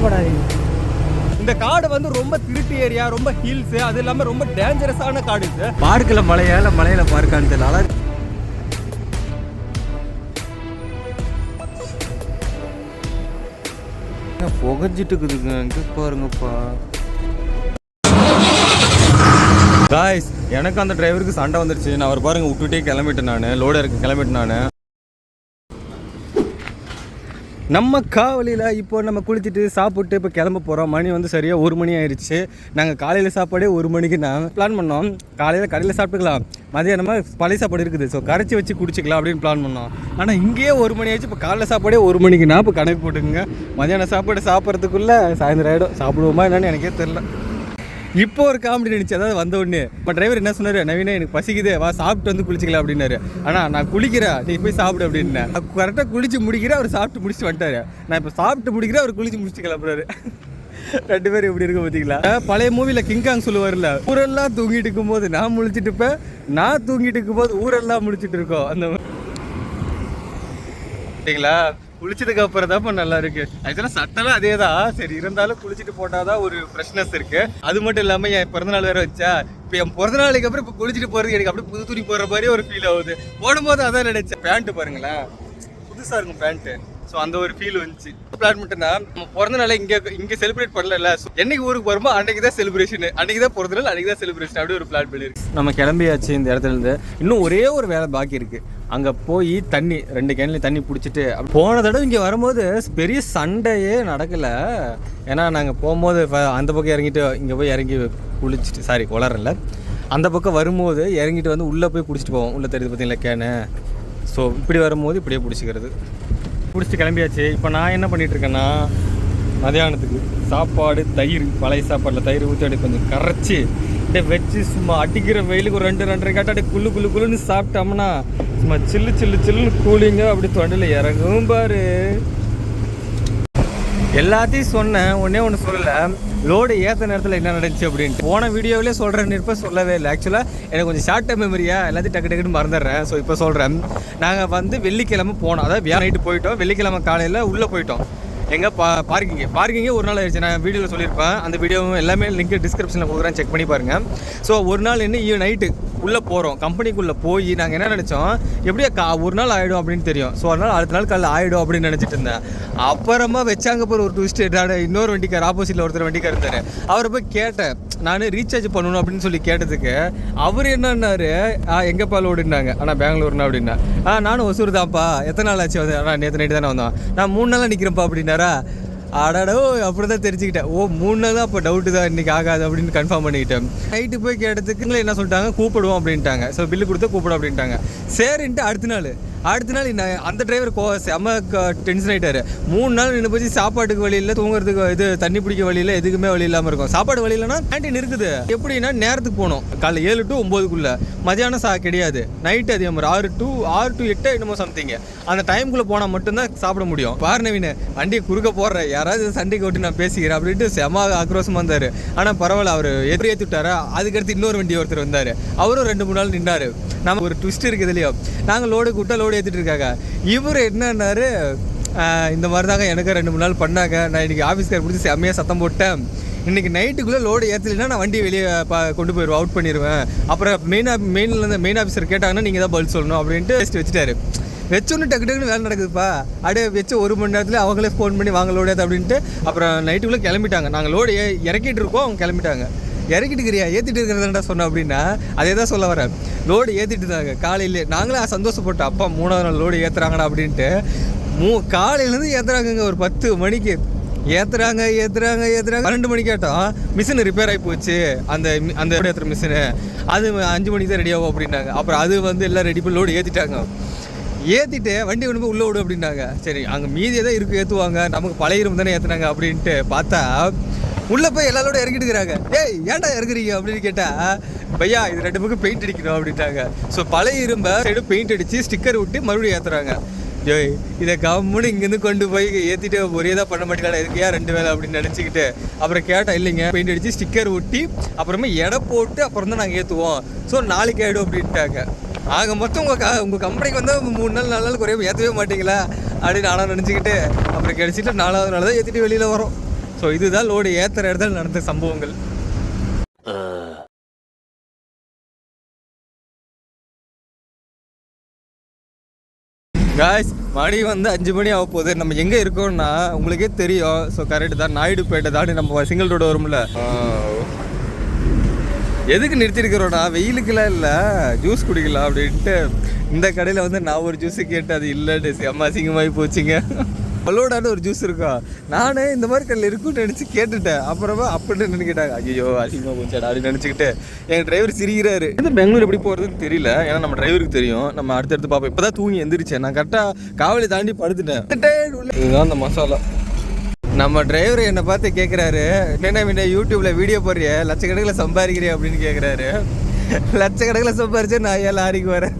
கவலைப்படாதீங்க. இந்த காடு வந்து ரொம்ப திருட்டு ஏரியா ரொம்ப ஹில்ஸ் அது இல்லாம ரொம்ப டேஞ்சரஸான காடு இது. பார்க்கல மலையா இல்ல மலையில பார்க்கான்னு தெரியல புகஞ்சிட்டு இருக்குதுங்க இங்க பாருங்கப்பா. காய்ஸ் எனக்கு அந்த டிரைவருக்கு சண்டை வந்துருச்சு. நான் அவர் பாருங்க விட்டுட்டே கிளம்பிட்டேன் நான். லோடு இருக்கு கிளம்பிட்டேன் நான். நம்ம காவலியில் இப்போ நம்ம குளிச்சுட்டு சாப்பிட்டு இப்போ கிளம்ப போகிறோம் மணி வந்து சரியாக ஒரு மணி ஆயிடுச்சு நாங்கள் காலையில் சாப்பாடே ஒரு மணிக்கு நான் பிளான் பண்ணோம். காலையில் கடையில் சாப்பிட்டுக்கலாம். மதியானமாக பழைய சாப்பாடு இருக்குது. ஸோ கரைச்சி வச்சு குடிச்சிக்கலாம் அப்படின்னு பிளான் பண்ணோம். ஆனால் இங்கேயே ஒரு மணி ஆயிடுச்சு இப்போ காலைல சாப்பாடே ஒரு மணிக்கு இப்போ கணக்கு போட்டுக்குங்க. மதியான சாப்பாடு சாப்பிட்றதுக்குள்ளே சாயந்தரம் ஆகிடும் சாப்பிடுவோமா என்னன்னு எனக்கே தெரில இப்போ ஒரு காமெடி நினச்சி அதாவது வந்த உடனே. இப்போ டிரைவர் என்ன சொன்னார்? நவீன எனக்கு பசிக்குது. வா சாப்பிட்டு வந்து குளிச்சிக்கலாம் அப்படின்னாரு. ஆனால் நான் குளிக்கிறேன். நீ போய் சாப்பிடு அப்படின்னேன். கரெக்டாக குளிச்சு முடிக்கிறேன். அவர் சாப்பிட்டு முடிச்சுட்டு வந்துட்டாரு. நான் இப்போ சாப்பிட்டு முடிக்கிறேன். அவர் குளிச்சு முடிச்சு கிளம்புறாரு. ரெண்டு பேரும் எப்படி இருக்கு பார்த்தீங்களா பழைய மூவியில் கிங்காங் சொல்லுவார்ல ஊரெல்லாம் தூங்கிட்டு இருக்கும்போது நான் முழிச்சிட்டு இருப்பேன். நான் தூங்கிட்டு இருக்கும்போது ஊரெல்லாம் முழிச்சிட்டு இருக்கோம். அந்த சரிங்களா குளிச்சதுக்கு அப்புறம் தான் நல்லா இருக்கு. ஆக்சுவலாக சட்டெல்லாம் அதே தான் சரி இருந்தாலும் குளிச்சுட்டு போட்டால் தான் ஒரு ஃப்ரெஷ்னஸ் இருக்கு. அது மட்டும் இல்லாமல் என் பிறந்தநாள் வேற வச்சா இப்போ என் பிறந்தநாளைக்கு அப்புறம் இப்போ குளிச்சுட்டு போகிறது எனக்கு அப்படியே புது துணி போடுற மாதிரி ஒரு ஃபீல் ஆகுது. போடும்போது அதான் நினைச்சேன். பேண்ட்டு பாருங்களேன். புதுசாக இருக்கும் பேண்ட்டு ஸோ அந்த ஒரு ஃபீல் வந்துச்சு. பிளான் பண்ணிட்டேன்னா நம்ம பிறந்த நாளை இங்கே இங்கே செலிப்ரேட் பண்ணல ஸோ என்னைக்கு ஊருக்கு வருமோ அன்னைக்கு தான் செலிப்ரேஷன் அன்னைக்கு தான் பிறந்த நாள் அன்னைக்கு தான் செலிப்ரேஷன் அப்படி ஒரு பிளான் பண்ணியிருக்கு நம்ம கிளம்பியாச்சு இந்த இடத்துல இருந்து இன்னும் ஒரே ஒரு வேலை பாக்கி இருக்கு. அங்கே போய் தண்ணி ரெண்டு கேன்லேயும் தண்ணி பிடிச்சிட்டு போன தடவை இங்கே வரும்போது பெரிய சண்டையே நடக்கலை. ஏன்னா நாங்கள் போகும்போது அந்த பக்கம் இறங்கிட்டு இங்கே போய் இறங்கி குளிச்சுட்டு சாரி வளரல அந்த பக்கம் வரும்போது இறங்கிட்டு வந்து உள்ளே போய் குடிச்சிட்டு போவோம். உள்ளே தெரியுது பார்த்தீங்களா கேனு. ஸோ இப்படி வரும்போது இப்படியே பிடிச்சிக்கிறது. பிடிச்சிட்டு கிளம்பியாச்சு. இப்போ நான் என்ன பண்ணிகிட்ருக்கேன்னா மதியானத்துக்கு சாப்பாடு தயிர் பழைய சாப்பாடில் தயிர் ஊற்றி அப்படி கொஞ்சம் கரைச்சி அப்படியே வச்சு சும்மா அடிக்கிற வெயிலுக்கு ஒரு ரெண்டு ரெண்டரை காட்டு அப்படியே குள்ளு குள்ளு குள்ளுன்னு சாப்பிட்டோம்னா சும்மா சில்லு சில்லு சில்லுன்னு கூலிங்காக அப்படி தொண்டையில் இறங்கும் பாரு. எல்லாத்தையும் சொன்னேன் ஒன்றே ஒன்று சொல்லலை. லோடு ஏற்ற நேரத்தில் என்ன நடந்துச்சு அப்படின்ட்டு. போன வீடியோவிலே சொல்கிறேன் இப்போ சொல்லவே இல்லை. ஆக்சுவலாக எனக்கு கொஞ்சம் ஷார்ட் டைம் மெமரியாக எல்லாத்தையும் டக்கு டக்குன்னு மறந்துடுறேன். ஸோ இப்போ சொல்கிறேன் நாங்கள் வந்து வெள்ளிக்கிழமை போனோம். அதாவது வியா நைட்டு போயிட்டோம். வெள்ளிக்கிழமை காலையில் உள்ளே போயிட்டோம். எங்கே பா பார்க்கிங்கு பார்க்கிங்கே ஒரு நாள் ஆயிடுச்சு. நான் வீடியோவில் சொல்லியிருப்பேன். அந்த வீடியோவும் எல்லாமே லிங்க் டிஸ்கிரிப்ஷனில் கொடுக்குறேன். செக் பண்ணி பாருங்கள் ஸோ ஒரு நாள் என்ன? ஈவ் நைட்டு உள்ளே போகிறோம் கம்பெனிக்குள்ளே போய் நாங்கள் என்ன நினச்சோம்? எப்படியா கா ஒரு நாள் ஆகிடும் அப்படின்னு தெரியும். ஸோ அதனால் அடுத்த நாள் காலையில் ஆகிடும் அப்படின்னு நினச்சிட்டு இருந்தேன். அப்புறமா வச்சாங்க போகிற ஒரு ட்விஸ்ட் இன்னொரு வண்டிக்கார் ஆப்போசிட்டில் ஒருத்தர் வண்டிக்கார் இருந்தார். அவரை போய் கேட்டேன். நான் ரீசார்ஜ் பண்ணணும் அப்படின்னு சொல்லி கேட்டதுக்கு அவர் என்னன்னாரு எங்கேப்பா ஓடினாங்க ஆனால் பெங்களூர்னா அப்படின்னா. ஆ நானும் ஒசூர் தான்ப்பா. எத்தனை நாள் ஆச்சு? வந்து ஆனால் நேற்று நைட்டு தானே வந்தோம். நான் மூணு நாளாக நிற்கிறேன்ப்பா அப்படின்னாரா. அடடோ அப்படி தான் தெரிஞ்சுக்கிட்டேன். ஓ மூணு நாள் தான் அப்போ டவுட்டு தான் இன்றைக்கி ஆகாது அப்படின்னு கன்ஃபார்ம் பண்ணிக்கிட்டேன். நைட்டு போய் கேட்டதுக்குங்களே என்ன சொல்லிட்டாங்க? கூப்பிடுவோம் அப்படின்ட்டாங்க. ஸோ பில்லு கொடுத்து கூப்பிடும் அப்படின்ட்டாங்க. சரின்ட்டு அடுத்த நாள். அடுத்த நாள் என்ன அந்த டிரைவர் கோ செம்ம டென்ஷன் ஆகிட்டாரு மூணு நாள் நின்று போச்சு சாப்பாட்டுக்கு வழி இல்லை தூங்குறதுக்கு இது தண்ணி பிடிக்க வழி இல்லை எதுக்குமே வழி இல்லாமல் இருக்கும். சாப்பாடு வழி இல்லைன்னா கேன்டீன் இருக்குது. எப்படின்னா நேரத்துக்கு போகணும். காலைல ஏழு டு ஒம்போதுக்குள்ளே மதியானம் சா கிடையாது. நைட்டு அதே மாதிரி ஆறு டு ஆறு டு எட்டு என்னமோ சம்திங் அந்த டைமுக்குள்ளே போனால் மட்டும்தான் சாப்பிட முடியும். பாரு நவீன வண்டியை குறுக்க போடுற யாராவது சண்டைக்கு விட்டு நான் பேசிக்கிறேன் அப்படின்ட்டு செம ஆக்ரோஷமாக இருந்தார். ஆனால் பரவாயில்ல அவர் எதிரி ஏற்றி விட்டாரா அதுக்கடுத்து இன்னொரு வண்டி ஒருத்தர் வந்தார். அவரும் ரெண்டு மூணு நாள் நின்றார் நம்ம ஒரு ட்விஸ்ட் இருக்குது இல்லையோ? நாங்கள் லோடு கூட்ட லோடு ஏற்றிட்டு இருக்காங்க. இவர் என்னன்னாரு இந்த மாதிரி தாங்க எனக்கு ரெண்டு மூணு நாள் பண்ணாங்க. நான் இன்றைக்கி ஆஃபீஸ்கார் பிடிச்சி செம்மையாக சத்தம் போட்டேன். இன்னைக்கு நைட்டுக்குள்ளே லோடு ஏற்றலைன்னா நான் வண்டி வெளியே பா கொண்டு போயிடுவேன் அவுட் பண்ணிடுவேன். அப்புறம் மெயின் மெயினில் இருந்து மெயின் ஆஃபீஸர் கேட்டாங்கன்னா நீங்கள் தான் பதில் சொல்லணும் அப்படின்ட்டு டெஸ்ட் வச்சுட்டாரு. வச்சோன்னு டக்கு டக்குன்னு வேலை நடக்குதுப்பா. அப்படியே வச்சு ஒரு மணி நேரத்தில் அவங்களே ஃபோன் பண்ணி வாங்க லோடு ஏற்ற அப்படின்ட்டு அப்புறம் நைட்டுக்குள்ளே கிளம்பிட்டாங்க. நாங்கள் லோடு இறக்கிட்டு இருக்கோம் அவங்க கிளம்பிட்டாங்க. இறக்கிட்டு இருக்கிறியா ஏற்றிட்டு இருக்கிறதாண்டா சொன்னேன் அப்படின்னா அதே தான் சொல்ல வரேன். லோடு ஏற்றிட்டு இருந்தாங்க காலையிலே நாங்களே சந்தோஷப்பட்டோம் அப்பா மூணாவது நாள் லோடு ஏற்றுறாங்கடா அப்படின்ட்டு மூ காலையிலேருந்து ஏற்றுறாங்கங்க ஒரு பத்து மணிக்கு. ஏற்றுறாங்க ஏற்றுறாங்க ஏற்றுறாங்க பன்னெண்டு மணி கேட்டோம் மிஷின் ரிப்பேர் ஆகி போச்சு. அந்த அந்த ஏற்றுற மிஷினு. அது அஞ்சு மணிக்கு தான் ரெடி ஆகும் அப்படின்னாங்க. அப்புறம் அது வந்து எல்லாம் ரெடி பண்ணி லோடு ஏற்றிட்டாங்க ஏற்றிட்டு வண்டி கொண்டு போய் உள்ளே விடு அப்படின்னாங்க. சரி அங்கே மீதியை தான் இருக்குது ஏற்றுவாங்க நமக்கு பழைய இரும்பு தானே ஏற்றுனாங்க அப்படின்ட்டு பார்த்தா உள்ளே போய் எல்லாரோட இறக்கிட்டு இருக்கிறாங்க ஏய் ஏன்டா இறக்குறீங்க அப்படின்னு கேட்டால் பையா இது ரெண்டு பக்கம் பெயிண்ட் அடிக்கணும் அப்படின்ட்டாங்க. ஸோ பழைய இரும்பை சைடு பெயிண்ட் அடித்து ஸ்டிக்கர் விட்டு மறுபடியும் ஏற்றுறாங்க ஏய் இதை கம்முன்னு இங்கேருந்து கொண்டு போய் ஏற்றிட்டு ஒரே தான் பண்ண மாட்டேங்கிறா இதுக்கு ஏன் ரெண்டு வேலை? அப்படின்னு நினச்சிக்கிட்டு அப்புறம் கேட்டால் இல்லைங்க பெயிண்ட் அடித்து ஸ்டிக்கர் ஒட்டி அப்புறமா எடை போட்டு அப்புறம் தான் நாங்கள் ஏற்றுவோம் ஸோ நாளைக்கு ஆகிடும் அப்படின்ட்டாங்க. ஆக மொத்தம் உங்கள் க உங்கள் கம்பெனிக்கு வந்து மூணு நாள் நாலு நாள் குறைய ஏற்றவே மாட்டிங்களா? அப்படின்னு நானும் நினச்சிக்கிட்டு அப்புறம் கிடச்சிட்டு நாலாவது நாள் தான் ஏற்றிட்டு வெளியில் வரோம். ஸோ இதுதான் லோடு ஏற்றுற இடத்துல நடந்த சம்பவங்கள். காய்ஸ் மணி வந்து அஞ்சு மணி ஆக போகுது. நம்ம எங்கே இருக்கோம்னா உங்களுக்கே தெரியும். ஸோ கரெக்டு தான். நாயுடுப்பேட்டை தாண்டி நம்ம சிங்கிள் ரோடு வரும்ல. எதுக்கு நிறுத்திருக்கிறோன்னா வெயிலுக்குலாம் இல்லை. ஜூஸ் குடிக்கலாம் அப்படின்ட்டு இந்த கடையில் வந்து நான் ஒரு ஜூஸு கேட்டு அது இல்லைன்னு செம்ம அசிங்கமாகி போச்சுங்க. பல்லோடான ஒரு ஜூஸ் இருக்கா? நானே இந்த மாதிரி கடையில் இருக்குன்னு நினச்சி கேட்டுட்டேன். அப்புறமா அப்படின்னு நினைக்கிட்டாங்க ஐயோ அதிகமாக கொஞ்சம் அப்படின்னு நினச்சிக்கிட்டு எங்கள் டிரைவர் சிரிக்கிறாரு. இந்த பெங்களூர் எப்படி போகிறதுன்னு தெரியல. ஏன்னா நம்ம டிரைவருக்கு தெரியும். நம்ம அடுத்தடுத்து பார்ப்போம். இப்போ தான் தூங்கி எந்திரிச்சேன். நான் கரெக்டாக காவலி தாண்டி படுத்துட்டேன். இதுதான் அந்த மசாலா. நம்ம டிரைவர் என்னை பார்த்து கேட்குறாரு என்ன முன்ன யூடியூப்பில் வீடியோ போடுறிய? லட்சக்கணக்கில் சம்பாதிக்கிறிய அப்படின்னு கேட்குறாரு லட்சக்கணக்கில் சம்பாரிச்சு நான் ஏன் லாரிக்கு வரேன்?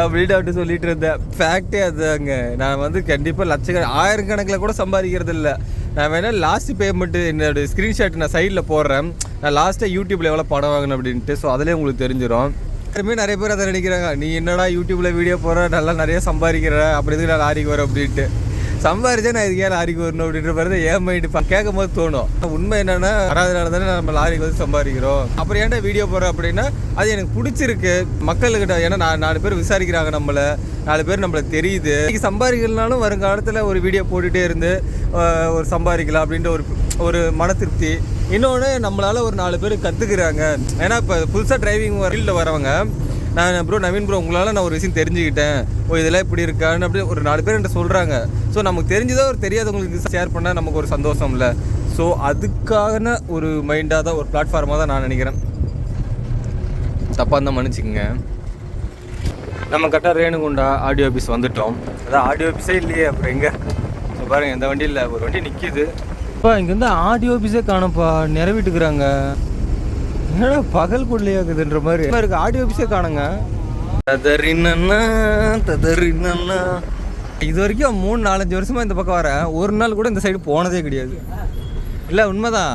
அப்படின்னு அவர்கிட்ட சொல்லிட்டு இருந்தேன். ஃபேக்டே அதுதாங்க. நான் வந்து கண்டிப்பாக லட்ச ஆயிரக்கணக்கில் கூட சம்பாதிக்கிறது இல்லை. நான் வேணால் லாஸ்ட் பேமெண்ட்டு என்னோடய ஸ்க்ரீன்ஷாட் நான் சைடில் போடுறேன். நான் லாஸ்ட்டாக யூடியூப்பில் எவ்வளோ படம் வாங்கினேன் அப்படின்ட்டு. ஸோ அதிலே உங்களுக்கு தெரிஞ்சிடும் எல்லாருமே நிறைய பேர் அதை நினைக்கிறாங்க. நீ என்னடா யூடியூப்பில் வீடியோ போடுற? நல்லா நிறைய சம்பாதிக்கிற. அப்படி இதுக்கு நான் லாரிக்கு வரேன் அப்படின்ட்டு. சம்பாரிச்சா நான் இதுக்கே லாரிக்கு வரணும் அப்படின்ற மாதிரி ஏன் மைண்டு கேட்கும் போது தோணும். உண்மை என்னன்னா வராதனால தானே நம்ம லாரிக்கு வந்து சம்பாதிக்கிறோம். அப்புறம் ஏன்டா வீடியோ போடுறோம் அப்படின்னா அது எனக்கு பிடிச்சிருக்கு. மக்கள்கிட்ட ஏன்னா நான் நாலு பேர் விசாரிக்கிறாங்க நம்மளை. நாலு பேர் நம்மளை தெரியுது. இன்னைக்கு சம்பாதிக்கலனாலும் வருங்காலத்தில் ஒரு வீடியோ போட்டுகிட்டே இருந்து ஒரு சம்பாதிக்கலாம் அப்படின்ற ஒரு ஒரு மன திருப்தி இன்னொன்று நம்மளால் ஒரு நாலு பேர் கற்றுக்குறாங்க ஏன்னா இப்போ புதுசாக டிரைவிங் ஃபீல்டில் வரவங்க நான் ப்ரோ நவீன் ப்ரோ உங்களால் நான் ஒரு விஷயம் தெரிஞ்சுக்கிட்டேன். ஓ இதெல்லாம் இப்படி இருக்கான்னு அப்படி ஒரு நாலு பேர் என்கிட்ட சொல்கிறாங்க ஸோ நமக்கு தெரிஞ்சதோ ஒரு தெரியாதவங்களுக்கு ஷேர் பண்ணால் நமக்கு ஒரு சந்தோஷம் இல்லை ஸோ அதுக்கான ஒரு மைண்டாக தான் ஒரு பிளாட்ஃபார்மாக தான் நான் நினைக்கிறேன். தப்பாக இருந்தால் மன்னிச்சுக்கங்க. நம்ம கரெக்டாக ரேணுகுண்டா ஆடியோ ஆஃபீஸ் வந்துட்டோம். அதான் ஆடியோ ஆஃபீஸே இல்லையே அப்புறம் எங்கே? ஸோ பாருங்கள் எந்த வண்டி இல்லை ஒரு வண்டி நிற்கிது இப்போ இங்கே வந்து ஆடியோ ஆஃபீஸே காணப்பா நிறவிட்டுக்கிறாங்க என்னடா பகல் கொள்ளையாக்குதுன்ற மாதிரி. என்ன இருக்கு ஆடியோ ஆஃபீஸே காணுங்க. ததறினண்ணா ததறினண்ணா. இது வரைக்கும் மூணு நாலஞ்சு வருஷமா இந்த பக்கம் வரேன். ஒரு நாள் கூட இந்த சைடு போனதே கிடையாது. இல்லை உண்மைதான்.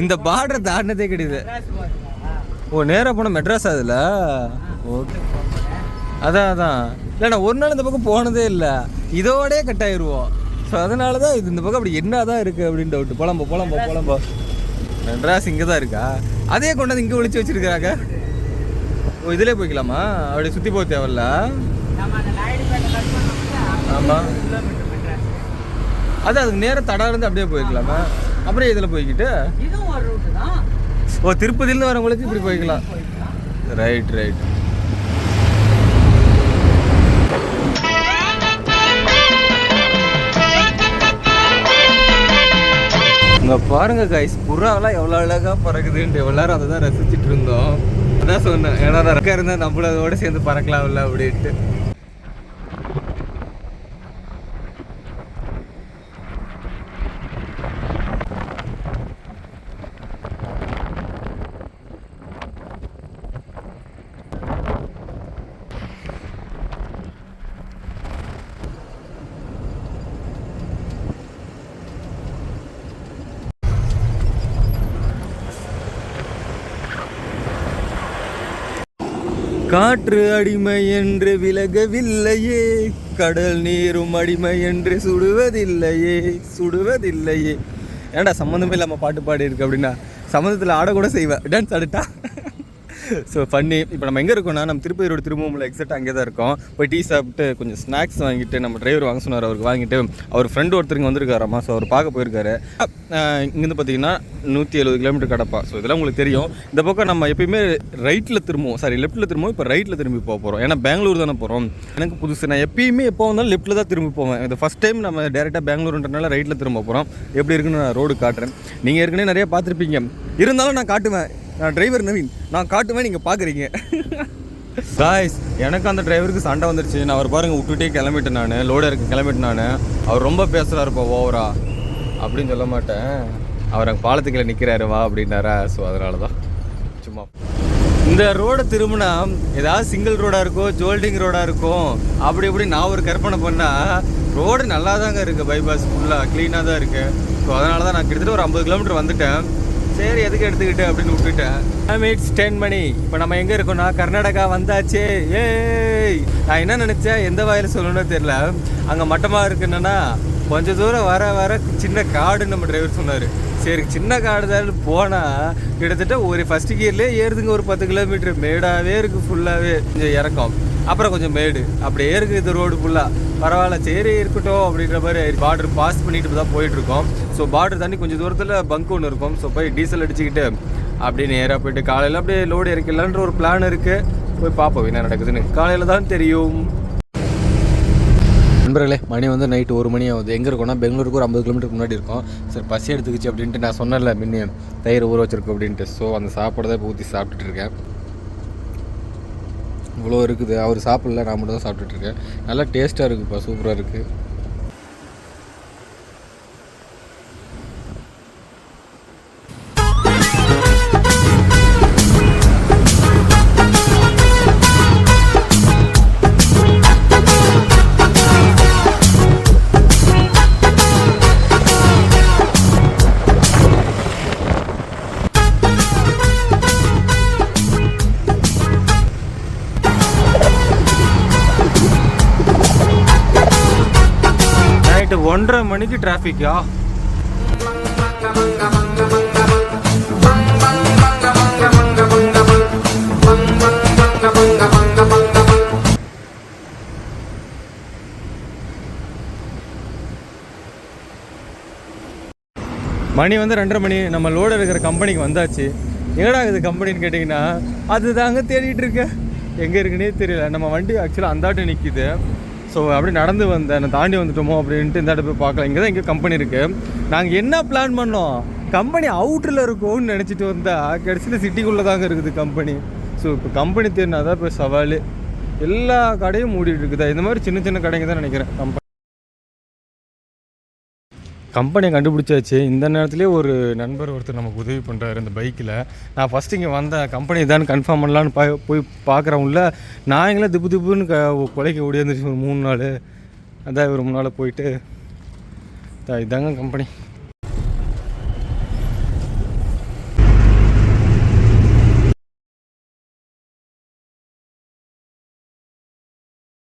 இந்த பார்டர் தாண்டினதே கிடையாது. ஓ நேராக போனால் மெட்ராஸ் அதில்? ஓகே. அதான் அதான். இல்லைண்ணா ஒரு நாள் இந்த பக்கம் போனதே இல்லை. இதோடயே கட் ஆயிடுவோம் ஸோ அதனால தான் இது இந்த பக்கம் அப்படி என்ன தான் இருக்குது அப்படின்னு டவுட்டு புலம்போ புலம்போ புலம்போ. மெட்ராஸ் இங்கே தான் இருக்கா? அதே கொண்டாந்து இங்கே ஒழிச்சு வச்சிருக்காங்க இதிலே போய்க்கலாமா? அப்படி சுற்றி போக தேவையில்ல. ஆமாம் அது அதுக்கு நேரம் தடா இருந்து அப்படியே போய்க்கலாமா? அப்படியே இதில் போய்கிட்டு ஓ திருப்பதியிலேருந்து வரவங்களுக்கு இப்படி போய்க்கலாம். ரைட் ரைட் இங்கே பாருங்க கைஸ் புறாலாம் எவ்வளோ அழகாக பறக்குதுன்ட்டு. எவ்வளோ நேரம் அதை தான் ரசிச்சுட்டு இருந்தோம். அதான் சொன்னேன். ஏன்னா ரெக்கா இருந்தால் நம்மளும் அதோட சேர்ந்து பறக்கலாம்ல அப்படின்ட்டு. காற்று அடிமை என்று விலகவில்லையே கடல் நீரும் அடிமை என்று சுடுவதில்லையே சுடுவதில்லையே. ஏன்டா சம்மந்தமே இல்லாமல் பாட்டு பாடி இருக்கு அப்படின்னா சம்மந்தத்தில் ஆடக்கூட செய்வேன் டான்ஸ் ஆடிட்டா? ஸோ ஃபன்னி இப்போ நம்ம எங்கே இருக்கோம்னா நம்ம திருப்பதி ரோடு திரும்பவும்ல எக்ஸாக்ட் அங்கே தான் இருக்கோம். போய் டீ சாப்பிட்டு கொஞ்சம் ஸ்நாக்ஸ் வாங்கிட்டு நம்ம டிரைவர் வாங்க சொன்னார் அவருக்கு வாங்கிட்டு அவர் ஃப்ரெண்டு ஒருத்தருங்க வந்திருக்காராம்மா ஸோ அவர் பார்க்க போயிருக்காரு. இங்கேருந்து பார்த்தீங்கன்னா நூற்றி எழுபது கிலோமீட்டர் கடப்பா. ஸோ இதெல்லாம் உங்களுக்கு தெரியும். இந்த பக்கம் நம்ம எப்பயுமே ரைட்டில் திரும்புவோம். சாரி லெஃப்ட்டில் திரும்புவோம். இப்போ ரைட்டில் திரும்பி போக போகிறோம் ஏன்னா பெங்களூர் தானே போகிறோம் எனக்கு புதுசு. நான் எப்பயுமே எப்போ வந்தாலும் லெஃப்ட்டில் தான் திரும்பி போவேன். இந்த ஃபஸ்ட் டைம் நம்ம டேரெக்டாக பெங்களூருன்றனால ரைட்டில் திரும்ப போகிறோம் எப்படி இருக்குன்னு நான் ரோடு காட்டுறேன். நீங்கள் ஏற்கனவே நிறைய பார்த்துருப்பீங்க. இருந்தாலும் நான் காட்டுவேன். நான் டிரைவர் நவீன். நான் காட்டுவேன் நீங்கள் பார்க்குறீங்க காய்ஸ் எனக்கு அந்த டிரைவருக்கு சண்டை வந்துருச்சு. நான் அவர் பாருங்கள் விட்டுட்டே கிளம்பிட்டேன் நான். லோடு இருக்கு கிளம்பிட்டேன் நான். அவர் ரொம்ப பேசுகிறாரு இப்போ ஓவரா? அப்படின்னு சொல்ல மாட்டேன். அவர் அங்கே பாலத்துக்குள்ள நிற்கிறாரு வா அப்படின்னாரா. ஸோ அதனால தான் சும்மா. இந்த ரோடை திரும்பினா ஏதாவது சிங்கிள் ரோடாக இருக்கும் ஜோல்டிங் ரோடாக இருக்கும் அப்படி இப்படி நான் ஒரு கற்பனை பண்ணால் ரோடு நல்லா தாங்க இருக்குது பைபாஸ் ஃபுல்லாக க்ளீனாக தான் இருக்குது ஸோ அதனால தான் நான் கிட்டத்தட்ட ஒரு ஐம்பது கிலோமீட்டர் வந்துட்டேன். சரி எதுக்கு எடுத்துக்கிட்டு அப்படின்னு விட்டுட்டேன். இட்ஸ் டென் மணி இப்போ நம்ம எங்கே இருக்கோம்னா கர்நாடகா வந்தாச்சு. ஏய் நான் என்ன நினச்சேன்? எந்த வாயில் சொல்லணும்னு தெரியல. அங்கே மட்டமாக இருக்குன்னா கொஞ்சம் தூரம் வர வர சின்ன காடுன்னு நம்ம டிரைவர் சொன்னார். சரி சின்ன காடு தான் போனால் கிட்டத்தட்ட ஒரு ஃபஸ்ட் கியர்லேயே ஏறுதுங்க ஒரு பத்து கிலோமீட்டர் மேடாகவே இருக்குது ஃபுல்லாகவே கொஞ்சம் இறக்கம். அப்புறம் கொஞ்சம் மேடு. அப்படியே இருக்குது இந்த ரோடு ஃபுல்லாக பரவாயில்ல சரி இருக்கட்டும் அப்படின்ற மாதிரி பார்டர் பாஸ் பண்ணிட்டு தான் போயிட்டுருக்கோம். ஸோ பார்டர் தாண்டி கொஞ்சம் தூரத்தில் பங்க் ஒன்று இருக்கும். ஸோ போய் டீசல் அடிச்சுக்கிட்டு அப்படியே நேராக போயிட்டு காலையில் அப்படியே லோடு இறக்கலான்ற ஒரு பிளான் இருக்குது போய் பார்ப்போம் என்ன நடக்குதுன்னு. காலையில் தான் தெரியும். நண்பர்களே மணி வந்து நைட்டு ஒரு மணி ஆகுது. எங்கே இருக்கோம்னா பெங்களூருக்கு ஒரு ஐம்பது கிலோமீட்டருக்கு முன்னாடி இருக்கோம். சரி பசி எடுத்துக்கிச்சு அப்படின்ட்டு நான் சொன்னேன்ல முன்னே தயிர் ஊற வச்சிருக்கோம் அப்படின்ட்டு. ஸோ அந்த சாப்பாடு தான் இப்போ ஊற்றி சாப்பிட்டுட்டு இருக்கேன். இவ்வளோ இருக்குது அவர் சாப்பிடல நான் மட்டும் தான் சாப்பிட்டுட்டு இருக்கேன். நல்லா டேஸ்ட்டாக இருக்குப்பா சூப்பராக இருக்குது ஒன்றரை மணிக்கு டிராஃபிக்கா மணி வந்து ரெண்டரை மணி நம்ம லோடு இருக்கிற கம்பெனிக்கு வந்தாச்சு. எங்கடா இது கம்பெனின்னு கேட்டிங்கன்னா அது தாங்க தேடிட்டு இருக்கேன் எங்கே இருக்குன்னே தெரியல. நம்ம வண்டி ஆக்சுவலாக அந்தாட்டு நிற்கிது ஸோ அப்படியே நடந்து வந்தேன் நான் தாண்டி வந்துட்டோமோ அப்படின்ட்டு இந்த இடத்துல போய் பார்க்கலாம் இங்கே தான் இங்கே கம்பெனி இருக்குது நாங்கள் என்ன பிளான் பண்ணோம்? கம்பெனி அவுட்டரில் இருக்கும்னு நினச்சிட்டு வந்தால் கடைசியில் சிட்டிக்குள்ளே தாங்க இருக்குது கம்பெனி ஸோ இப்போ கம்பெனி தேடினா தான் இப்போ சவால். எல்லா கடையும் மூடிட்டு இருக்குதா? இந்த மாதிரி சின்ன சின்ன கடைங்க தான் நினைக்கிறேன். கம்பெனி கம்பெனியை கண்டுபிடிச்சாச்சு. இந்த நேரத்துலேயே ஒரு நண்பர் ஒருத்தர் நமக்கு உதவி பண்ணுறாரு இந்த பைக்கில். நான் ஃபஸ்ட்டு இங்கே வந்தேன் கம்பெனி தான் கன்ஃபார்ம் பண்ணலான்னு பா போய் பார்க்குறவங்கள நான் எங்களை திப்பு திப்புன்னு க கொலைக்கு ஓடியாந்துருச்சு ஒரு மூணு நாள். அதான் ஒரு மூணு நாள் போயிட்டு இதாங்க கம்பெனி.